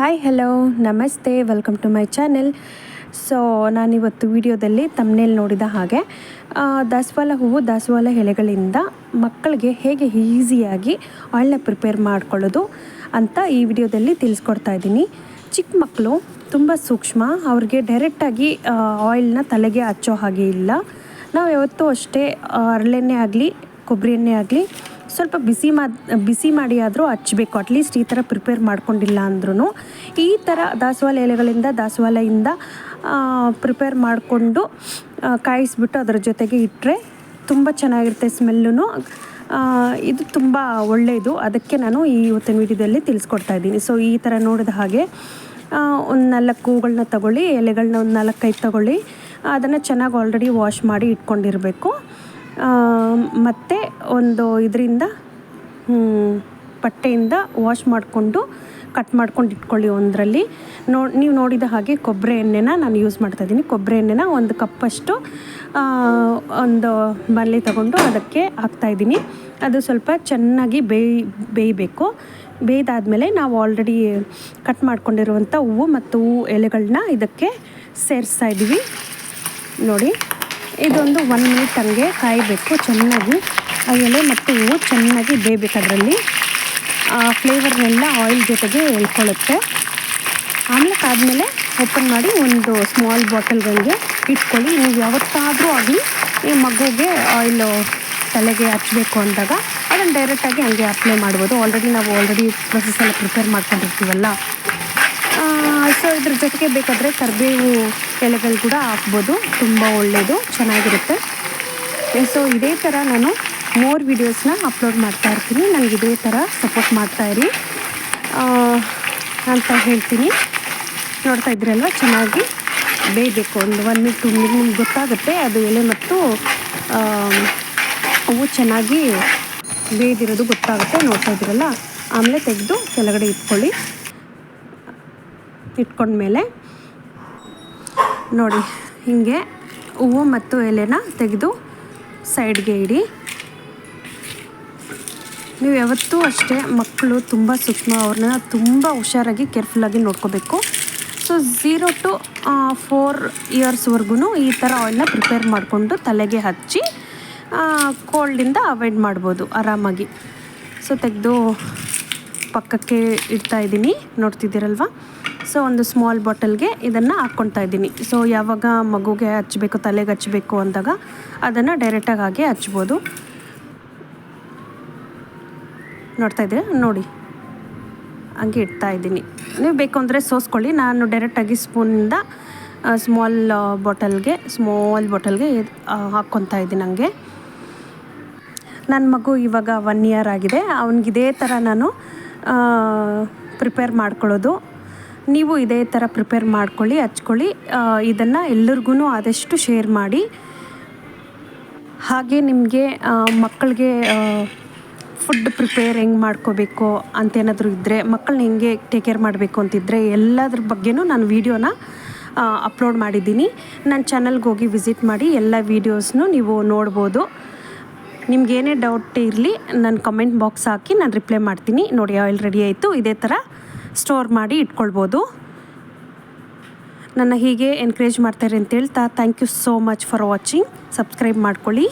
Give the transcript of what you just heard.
Hi hello ನಮಸ್ತೆ welcome to my channel so ನಾನಿವತ್ತು ವಿಡಿಯೋದಲ್ಲಿ ತಮ್ಮನೇಲಿ ನೋಡಿದ ಹಾಗೆ ದಾಸವಾಳ ಹೂವು, ದಾಸವಾಳ ಎಲೆಗಳಿಂದ ಮಕ್ಕಳಿಗೆ ಹೇಗೆ ಈಸಿಯಾಗಿ ಆಯಿಲ್ನ ಪ್ರಿಪೇರ್ ಮಾಡ್ಕೊಳ್ಳೋದು ಅಂತ ಈ ವಿಡಿಯೋದಲ್ಲಿ ತಿಳಿಸ್ಕೊಡ್ತಾ ಇದ್ದೀನಿ. ಚಿಕ್ಕ ಮಕ್ಕಳು ತುಂಬ ಸೂಕ್ಷ್ಮ, ಅವ್ರಿಗೆ ಡೈರೆಕ್ಟಾಗಿ ಆಯಿಲ್ನ ತಲೆಗೆ ಹಚ್ಚೋ ಹಾಗೆ ಇಲ್ಲ. ನಾವು ಯಾವತ್ತೂ ಅಷ್ಟೇ ಅರಳೆಣ್ಣೆ ಆಗಲಿ ಕೊಬ್ಬರಿ ಎಣ್ಣೆ ಆಗಲಿ ಸ್ವಲ್ಪ ಬಿಸಿ ಮಾ ಬಿಸಿ ಮಾಡಿ ಆದರೂ ಹಚ್ಚಬೇಕು ಅಟ್ಲೀಸ್ಟ್ ಈ ಥರ ಪ್ರಿಪೇರ್ ಮಾಡ್ಕೊಂಡಿಲ್ಲ ಅಂದ್ರೂ ಈ ಥರ ದಾಸವಾಳ ಎಲೆಗಳಿಂದ, ದಾಸವಾಳೆಯಿಂದ ಪ್ರಿಪೇರ್ ಮಾಡಿಕೊಂಡು ಕಾಯಿಸ್ಬಿಟ್ಟು ಅದರ ಜೊತೆಗೆ ಇಟ್ಟರೆ ತುಂಬ ಚೆನ್ನಾಗಿರುತ್ತೆ ಸ್ಮೆಲ್ಲೂ ಇದು ತುಂಬ ಒಳ್ಳೆಯದು ಅದಕ್ಕೆ ನಾನು ಈ ಇವತ್ತಿನ ವಿಡಿಯೋದಲ್ಲಿ ತಿಳಿಸ್ಕೊಡ್ತಾ ಇದ್ದೀನಿ. ಸೊ ಈ ಥರ ನೋಡಿದ ಹಾಗೆ ಒಂದು ನಾಲ್ಕು ಹೂಗಳನ್ನ ತಗೊಳ್ಳಿ ಎಲೆಗಳನ್ನ ಒಂದು ನಾಲ್ಕೈದು ತಗೊಳ್ಳಿ, ಅದನ್ನು ಚೆನ್ನಾಗಿ ಆಲ್ರೆಡಿ ವಾಶ್ ಮಾಡಿ ಇಟ್ಕೊಂಡಿರಬೇಕು. ಮತ್ತು ಒಂದು ಇದರಿಂದ ಬಟ್ಟೆಯಿಂದ ವಾಶ್ ಮಾಡಿಕೊಂಡು ಕಟ್ ಮಾಡ್ಕೊಂಡು ಇಟ್ಕೊಳ್ಳಿ ಒಂದರಲ್ಲಿ. ನೋ, ನೀವು ನೋಡಿದ ಹಾಗೆ ಕೊಬ್ಬರಿ ಎಣ್ಣೆನ ನಾನು ಯೂಸ್ ಮಾಡ್ತಾ ಇದ್ದೀನಿ. ಕೊಬ್ಬರಿ ಎಣ್ಣೆನ ಒಂದು ಕಪ್ಪಷ್ಟು ಒಂದು ಬಾಣಲೆ ತಗೊಂಡು ಅದಕ್ಕೆ ಹಾಕ್ತಾಯಿದ್ದೀನಿ ಅದು ಸ್ವಲ್ಪ ಚೆನ್ನಾಗಿ ಬೇಯ್, ಬೇಯಬೇಕು. ಬೇಯ್ದಾದಮೇಲೆ ನಾವು ಆಲ್ರೆಡಿ ಕಟ್ ಮಾಡ್ಕೊಂಡಿರುವಂಥ ಹೂವು ಮತ್ತು ಹೂವು ಎಲೆಗಳನ್ನ ಇದಕ್ಕೆ ಸೇರಿಸ್ತಾ ಇದ್ದೀವಿ. ನೋಡಿ. ಇದೊಂದು ಒನ್ ಮಿನಿಟ್ ಹಂಗೆ ಕಾಯಬೇಕು ಚೆನ್ನಾಗಿ. ಎಲೆ ಮತ್ತು ಹೂವು ಚೆನ್ನಾಗಿ ಬೇಯಬೇಕು ಅದರಲ್ಲಿ. ಆ ಫ್ಲೇವರ್ನೆಲ್ಲ ಆಯಿಲ್ ಜೊತೆಗೆ ಎಳ್ಕೊಳ್ಳುತ್ತೆ. ಆಮೇಲೆ ಆದಮೇಲೆ ಓಪನ್ ಮಾಡಿ ಒಂದು ಸ್ಮಾಲ್ ಬಾಟಲ್ಗಳಿಗೆ ಇಟ್ಕೊಳ್ಳಿ. ನೀವು ಯಾವತ್ತಾದರೂ ಆಗಲಿ ಈ ಮಗುಗೆ ಆಯಿಲು ತಲೆಗೆ ಹಚ್ಚಬೇಕು ಅಂದಾಗ ಅದನ್ನು ಡೈರೆಕ್ಟಾಗಿ ಹಂಗೆ ಅಪ್ಲೈ ಮಾಡ್ಬೋದು. ಆಲ್ರೆಡಿ ನಾವು ಆಲ್ರೆಡಿ ಪ್ರೊಸೆಸ್ ಎಲ್ಲ ಪ್ರಿಪೇರ್ ಮಾಡ್ಕೊಂಡಿರ್ತೀವಲ್ಲ. ಸೊ ಇದ್ರ ಜೊತೆಗೆ ಬೇಕಾದರೆ ಕರಿಬೇವು ಎಲೆಗಳು ಕೂಡ ಹಾಕ್ಬೋದು. ತುಂಬ ಒಳ್ಳೆಯದು ಚೆನ್ನಾಗಿರುತ್ತೆ. ಸೊ ಇದೇ ಥರ ನಾನು ಮೋರ್ ವೀಡಿಯೋಸ್ನ ಅಪ್ಲೋಡ್ ಮಾಡ್ತಾ ಇರ್ತೀನಿ. ನನಗೆ ಇದೇ ಥರ ಸಪೋರ್ಟ್ ಮಾಡ್ತಾಯಿರಿ ಅಂತ ಹೇಳ್ತೀನಿ. ನೋಡ್ತಾ ಇದ್ರಲ್ವ? ಚೆನ್ನಾಗಿ ಬೇಯಬೇಕು. ಒಂದು ಒನ್ ಮಿನಿಟ್ ಟು ಮಿನಿಟ್ ನಿಮ್ಗೆ ಗೊತ್ತಾಗುತ್ತೆ. ಅದು ಎಲೆ ಮತ್ತು ಹೂವು ಚೆನ್ನಾಗಿ ಬೇಯ್ದಿರೋದು ಗೊತ್ತಾಗುತ್ತೆ. ನೋಡ್ತಾ ಇದ್ದೀರಲ್ಲ ಆಮೇಲೆ ತೆಗೆದು ಕೆಳಗಡೆ ಇಟ್ಕೊಳ್ಳಿ. ಇಟ್ಕೊಂಡ್ಮೇಲೆ ನೋಡಿ, ಹೀಗೆ ಹೂವು ಮತ್ತು ಎಲೆನ ತೆಗೆದು ಸೈಡ್ಗೆ ಇಡಿ. ನೀವು ಯಾವತ್ತೂ ಅಷ್ಟೇ ಮಕ್ಕಳು ತುಂಬ ಸೂಕ್ಷ್ಮ, ಅವ್ರನ್ನ ತುಂಬ ಹುಷಾರಾಗಿ ಕೇರ್ಫುಲ್ಲಾಗಿ ನೋಡ್ಕೋಬೇಕು. ಸೊ ಝೀರೋ ಟು ಫೋರ್ ಇಯರ್ಸ್ವರೆಗೂ ಈ ಥರ ಆಯಿಲ್ನ ಪ್ರಿಪೇರ್ ಮಾಡಿಕೊಂಡು ತಲೆಗೆ ಹಚ್ಚಿ ಕೋಲ್ಡಿಂದ ಅವಾಯ್ಡ್ ಮಾಡ್ಬೋದು, ಆರಾಮಾಗಿ. ಸೊ ತೆಗೆದು ಪಕ್ಕಕ್ಕೆ ಇಡ್ತಾ ಇದ್ದೀನಿ. ನೋಡ್ತಿದ್ದೀರಲ್ವ? ಸೊ ಒಂದು ಸ್ಮಾಲ್ ಬಾಟಲ್ಗೆ ಇದನ್ನು ಹಾಕ್ಕೊಳ್ತಾ ಇದ್ದೀನಿ. ಸೊ ಯಾವಾಗ ಮಗುಗೆ ಹಚ್ಚಬೇಕು ತಲೆಗೆ ಹಚ್ಚಬೇಕು ಅಂದಾಗ ಅದನ್ನು ಡೈರೆಕ್ಟಾಗಿ ಹಾಗೆ ಹಚ್ಬೋದು. ನೋಡ್ತಾ ಇದ್ದೀರಾ? ನೋಡಿ. ಹಂಗೆ ಇಡ್ತಾ ಇದ್ದೀನಿ. ನೀವು ಬೇಕು ಅಂದರೆ ಸೋಸ್ಕೊಳ್ಳಿ. ನಾನು ಡೈರೆಕ್ಟಾಗಿ ಸ್ಪೂನಿಂದ ಸ್ಮಾಲ್ ಬಾಟಲ್ಗೆ ಸ್ಮಾಲ್ ಬಾಟಲ್ಗೆ ಹಾಕ್ಕೊತಾ ಇದ್ದೀನಿ ಹಂಗೆ. ನನ್ನ ಮಗು ಇವಾಗ ಒನ್ ಇಯರ್ ಆಗಿದೆ. ಅವನಿಗೆ ಇದೇ ಥರ ನಾನು ಪ್ರಿಪೇರ್ ಮಾಡ್ಕೊಳ್ಳೋದು. ನೀವು ಇದೇ ಥರ ಪ್ರಿಪೇರ್ ಮಾಡ್ಕೊಳ್ಳಿ, ಹಚ್ಕೊಳ್ಳಿ. ಇದನ್ನು ಎಲ್ಲರಿಗೂ ಆದಷ್ಟು ಶೇರ್ ಮಾಡಿ. ಹಾಗೆ ನಿಮಗೆ ಮಕ್ಕಳಿಗೆ ಫುಡ್ ಪ್ರಿಪೇರ್ ಹೆಂಗೆ ಮಾಡ್ಕೋಬೇಕು ಅಂತೇನಾದರೂ ಇದ್ದರೆ ಮಕ್ಕಳನ್ನ ಹೆಂಗೆ ಟೇಕ್ ಕೇರ್ ಮಾಡಬೇಕು ಅಂತಿದ್ದರೆ ಎಲ್ಲದ್ರ ಬಗ್ಗೆನೂ ನಾನು ವೀಡಿಯೋನ ಅಪ್ಲೋಡ್ ಮಾಡಿದ್ದೀನಿ. ನನ್ನ ಚಾನಲ್ಗೆ ಹೋಗಿ ವಿಸಿಟ್ ಮಾಡಿ, ಎಲ್ಲ ವೀಡಿಯೋಸ್ನೂ ನೀವು ನೋಡ್ಬೋದು. ನಿಮ್ಗೇನೇ ಡೌಟ್ ಇರಲಿ, ನಾನು ಕಮೆಂಟ್ ಬಾಕ್ಸ್ ಹಾಕಿ ನಾನು ರಿಪ್ಲೈ ಮಾಡ್ತೀನಿ. ನೋಡಿ ಆಯಿಲ್ ರೆಡಿ ಆಯಿತು. ಇದೇ ಥರ ಸ್ಟೋರ್ ಮಾಡಿ ಇಟ್ಕೊಳ್ಬೋದು. ನನ್ನ ಹೀಗೆ ಎನ್ಕರೇಜ್ ಮಾಡ್ತಾರೆ ಅಂತ ಹೇಳ್ತಾ thank you so much for watching subscribe ಮಾಡ್ಕೊಳ್ಳಿ.